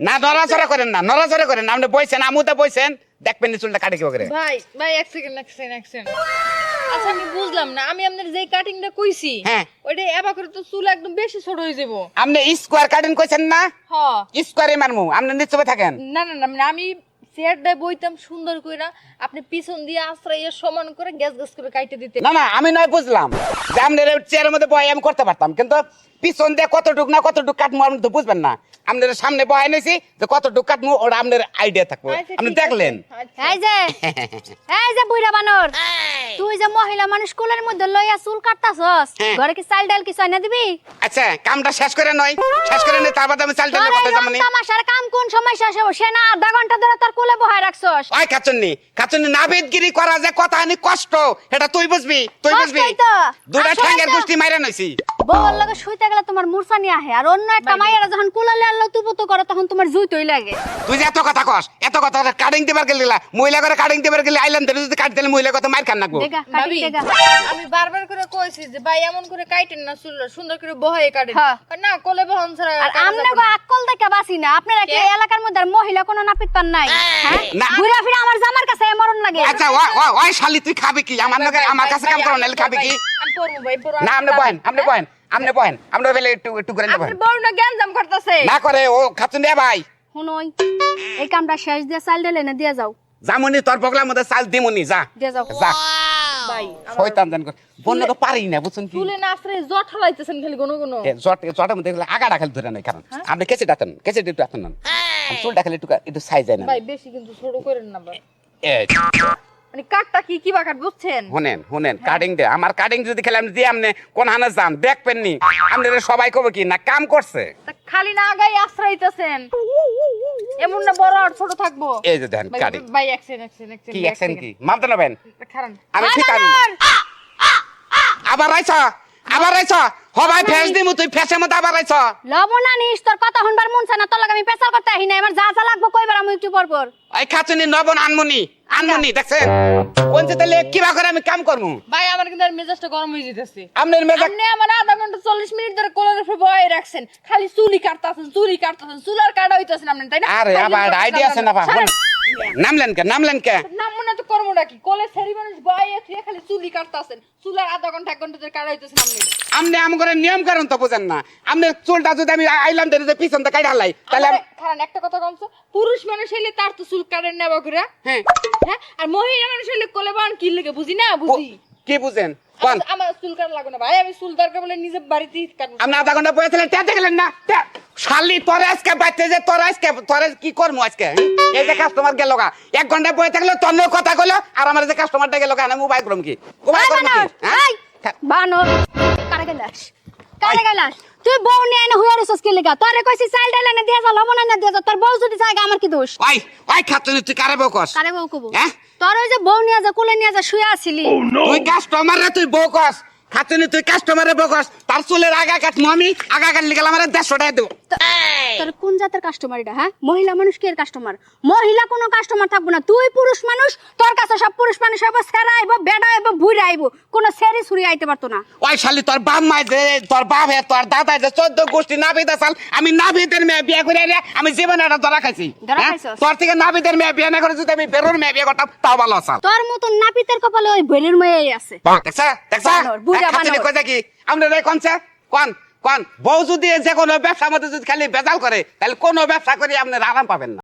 না নড়াচড়া করেন না নড়াচড়া করেন না। আপনি বইছেন আমুতে বইছেন। দেখবেন চুলটা কাটে কি করে ভাই ভাই এক সেকেন্ড এক সেকেন্ড এক সেকেন্ড আচ্ছা আমি বুঝলাম না। আমি আপনার যেই কাটিংটা কইছি হ্যাঁ। ওইটা এবা করে তো চুল একদম বেশি ছোট হয়ে যাব। আপনি স্কোয়ার কাটিং কইছেন না? হ্যাঁ স্কোয়ারে মারমু। আপনি নিশ্চয় থাকেন। না না না মানে আমি চেয়ারটায় বইতাম সুন্দর করে আপনি পিছন দিয়ে আশ্রয় সমান করে গ্যাস গ্যাস করে কাইটে দিতে না না আমি নয় বুঝলাম। যে আপনার চেয়ারের মধ্যে বয় আমি করতে পারতাম কিন্তু পিছন দিয়ে কতটুক না কতটুক কাটমু আপনি তো বুঝবেন না। আপনার সামনে বয় নিয়েছি যে কতটুক কাটমু ওটা আপনার আইডিয়া থাকব। আচ্ছা, আপনি দেখলেন? আচ্ছা। এই যে এই যে বুইরা বানর তুই যে মহিলা মানুষ কুলের মধ্যে লইয়া চুল কাটতাছস হ্যাঁ। ঘরে কি চাল ডাল কিছু আইনা দিবি? আচ্ছা কামটা শেষ করে নয়। শেষ করে নয় তারপর আমি চাল টালের কথা জানি তামাশার কাম কোন সময় শেষ হবে? সে না আধা ঘণ্টা ধরে তোর কুলে বহায় রাখছস? ওই কাচন্নি কাচন্নি নাবিদগিরি করা যে কথা আনি কষ্ট এটা তুই বুঝবি তুই বুঝবি? দুটা ঠ্যাঙ্গের তো- গোষ্ঠী মাইরা নইছি। বউর লগে শুইতে গেলে তোমার মুরসানি আহে আর অন্য একটা মাইয়ারা যখন কুলালে আল্লাহ তুপুতু করে তখন তোমার জুইতই লাগে। তুই যে এত কথা কস এত কথা কাটিং দিবার গেলি মহিলা করে কাটিং দিবার গেলি আইলাম ধরে যদি কাটি দিলে মহিলা কথা মার খান নাকবো আমি বারবার করে কইছি যে ভাই এমন করে কাটেন না সুন্দর করে বহাই কাটেন। হ্যাঁ। না কোলে বহন ছাড়া আর গো না। দেখা বাসি না। আপনারা কি এই এলাকার মধ্যে মহিলা কোনো নাপিত পান নাই? হ্যাঁ। ঘুরা ফিরা আমার জামার কাছে মরণ লাগে। আচ্ছা ওই ওই ওই শালি তুই খাবি কি? আমার লগে আমার কাছে কাম করো খাবি কি? আমি পড়ব ভাই পড়ব না আপনি বহেন আপনি বহেন আপনি বহেন। আপনি বেলে একটু একটু করে আপনি বড় না করতেছে। না করে ও দে ভাই। শুনোই এই কামটা শেষ দিয়ে চাল দিলে না দিয়ে যাও। জামুনি তোর বগলার মধ্যে চাল দিমুনি যা। দিয়ে যাও। যা। আমার শয়তান জান বন্য তো পারি না বুঝছেন কি? চুলে না আশ্রয় জট হালাইতেছেন খালি কোনো এ, জট জটের মধ্যে গেলে আগাটা খালি ধরে নাই কারণ আপনি কেসে ডাকেন কেসে ডাকেন না। চুলটা খালি একটু একটু সাইজ যায় না ভাই বেশি কিন্তু ছোট করেন না ভাই। মানে কাটটা কি কি বাকাট বুঝছেন? শুনেন শুনেন কাটিং দে। আমার কাটিং যদি খেলে আমি দিয়ে আপনি কোন হানে যান দেখবেন নি। সবাই কবে কি না কাম করছে। খালি না আগাই আশ্রয়তেছেন এমন না বড় আর ছোট থাকব? এই যে দেখেন কাটিং। ভাই অ্যাকশন অ্যাকশন অ্যাকশন কি অ্যাকশন কি? মানতে আমি ঠিক আমি আবার আইছ আবার আইছ? হবাই ফেস দিমু তুই ফেসের মধ্যে আবার আইছ? লবণ আনিস তোর কথা শুনবার মন না তোর লগে আমি পেশাল করতে আহি না আমার যা যা লাগবো কইবার আমি একটু পর পর। ওই খাচুনি নবন আনমুনি আনমুনি দেখছেন? কোন যে তাহলে কিবা করে আমি কাম করমু? ভাই আমার কিন্তু মেজাজটা গরম হয়ে যেতেছে আপনার মেজাজ আপনি আমার আধা ঘণ্টা চল্লিশ মিনিট ধরে কোলের উপর বয়ে রাখছেন। খালি চুলি কাটতেছেন চুলি কাটতেছেন চুলার কাটা হইতেছেন আপনি তাই না? আরে আবার আইডিয়া আছে না নামলেন কে নামলেন কে? নাম মনে তো করব নাকি কোলে সেরি মানুষ বয়ে থুয়ে খালি চুলি কাটতেছেন। চুলার আধা ঘণ্টা এক ঘণ্টা ধরে কাটা হইতেছেন আপনি। আপনি আম করে নিয়ম কারণ তো বুঝেন না। আমনে চুলটা যদি আমি আইলাম যে পিছন থেকে কাটা লাই তাহলে কারণ একটা কথা কমছো পুরুষ মানুষ হইলে তার তো চুল কাটেন না করে হ্যাঁ। হ্যাঁ? আর মহিলা মানুষ হইলে কোলে বান কি লেগে বুঝি না? বুঝি। কি বুঝেন? আমার- আমার চুল কাটা লাগবে না ভাই? আমি চুল দরকার বলে নিজে বাড়িতেই কাটবো। আপনি আধা ঘণ্টা দেখলেন না? তে, শালি তোরে আজকে বাইতে যে তোর আজকে তোরে কি করব আজকে? এই যে কাস্টমার গেল গা এক ঘণ্টা পরে থাকলে তোর কথা কইলো আর আমার যে কাস্টমারটা গেল গা আমি মোবাইল করম কি? মোবাইল এই করম কি? হ্যাঁ? বানর! কারে গেলাস কারে গেলাস তুই বউ নিয়ে এনে হুয়ার সস কি লেগা? তোরে কইছি চাল ডালে না দিয়া যা লবণ না দিয়া যা তোর বউ যদি চায় আমার কি দোষ? ওই ওই খাতুনি তুই কারে বকস কারে বউ কব? হ্যাঁ? তোর ওই যে বউ নিয়ে যা কোলে নিয়ে যা শুয়ে আছিলি। তুই কাস্টমার রে তুই বকস খাতুনি তুই কাস্টমারে বকস তার চুলের আগা কাট আমি আগা কাট লিগাল আমার দেড়শো টাকা দেবো। তোর কোন জাতের কাস্টমার এটা হ্যাঁ? মহিলা মানুষ কি এর কাস্টমার মহিলা কোনো কাস্টমার থাকব না। তুই পুরুষ মানুষ তোর কাছে সব পুরুষ মানুষ হইব সেরা আইব বেডা আইব বুড়া আইব কোনো সেরি সুরি আইতে পারতো না। ওই শালি তোর বাপ মাই যে তোর বাপ হে তোর দাদা যে চোদ্দ গোষ্ঠী নাবিদ আসাল আমি নাবিদের মেয়ে বিয়ে করে এনে আমি জীবনে একটা ধরা খাইছি। হ্যাঁ? তোর থেকে নাবিদের মেয়ে বিয়ে না করে যদি আমি বেরোর মেয়ে বিয়ে করতাম তাও ভালো আসাল তোর মতন নাপিতের কপালে ওই ভেলের মেয়ে আছে। দেখছা? দেখছা? খাতুনি বানর। কি আমরা রে কোনছে কোন? কোন বউ যদি যে কোনো ব্যবসার মধ্যে যদি খালি বেজাল করে, তাহলে কোনো ব্যবসা করে আপনি আরাম পাবেন না।